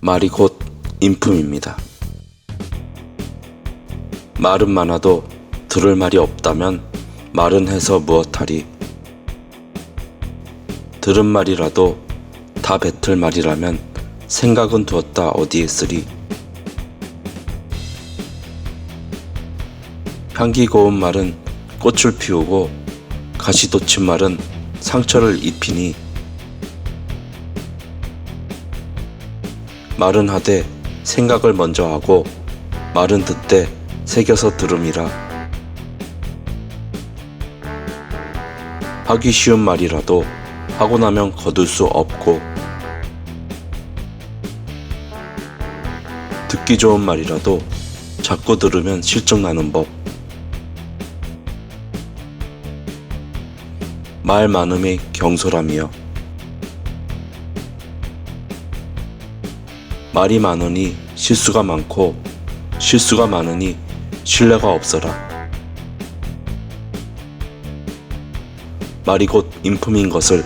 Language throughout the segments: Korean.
말이 곧 인품입니다. 말은 많아도 들을 말이 없다면 말은 해서 무엇하리. 들은 말이라도 다 뱉을 말이라면 생각은 두었다 어디에 쓰리. 향기 고운 말은 꽃을 피우고 가시 돋친 말은 상처를 입히니 말은 하되 생각을 먼저 하고 말은 듣되 새겨서 들음이라. 하기 쉬운 말이라도 하고 나면 거둘 수 없고 듣기 좋은 말이라도 자꾸 들으면 실증나는 법. 말 많음이 경솔함이여 말이 많으니 실수가 많고 실수가 많으니 신뢰가 없어라. 말이 곧 인품인 것을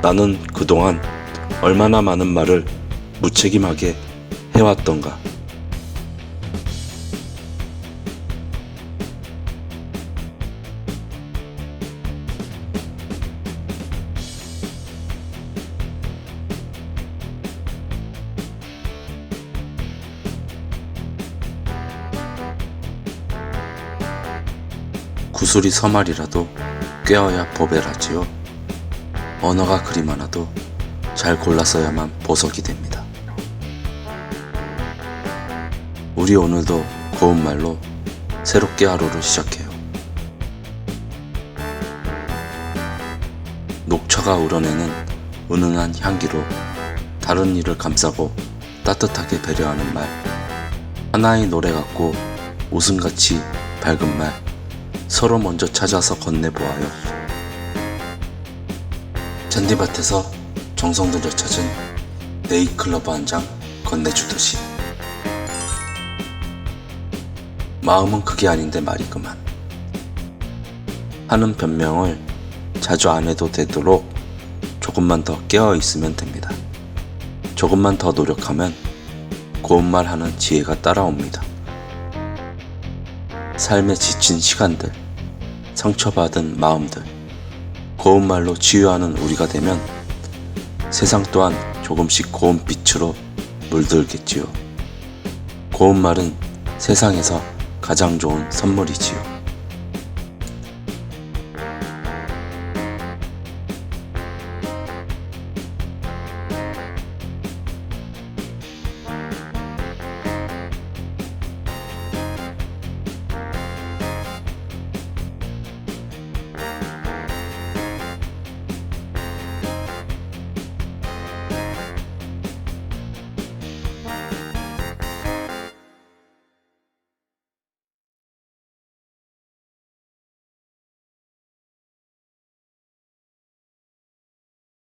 나는 그동안 얼마나 많은 말을 무책임하게 해왔던가. 구슬이 서말이라도 꿰어야 보배라지요. 언어가 그리 많아도 잘 골랐어야만 보석이 됩니다. 우리 오늘도 고운 말로 새롭게 하루를 시작해요. 녹차가 우러내는 은은한 향기로 다른 일을 감싸고 따뜻하게 배려하는 말. 하나의 노래 같고 웃음같이 밝은 말. 서로 먼저 찾아서 건네보아요. 잔디밭에서 정성 들여 찾은 네이클로버 한 장 건네주듯이 마음은 그게 아닌데 말이 그만 하는 변명을 자주 안 해도 되도록 조금만 더 깨어 있으면 됩니다. 조금만 더 노력하면 고운 말 하는 지혜가 따라옵니다. 삶에 지친 시간들, 상처받은 마음들, 고운 말로 치유하는 우리가 되면 세상 또한 조금씩 고운 빛으로 물들겠지요. 고운 말은 세상에서 가장 좋은 선물이지요.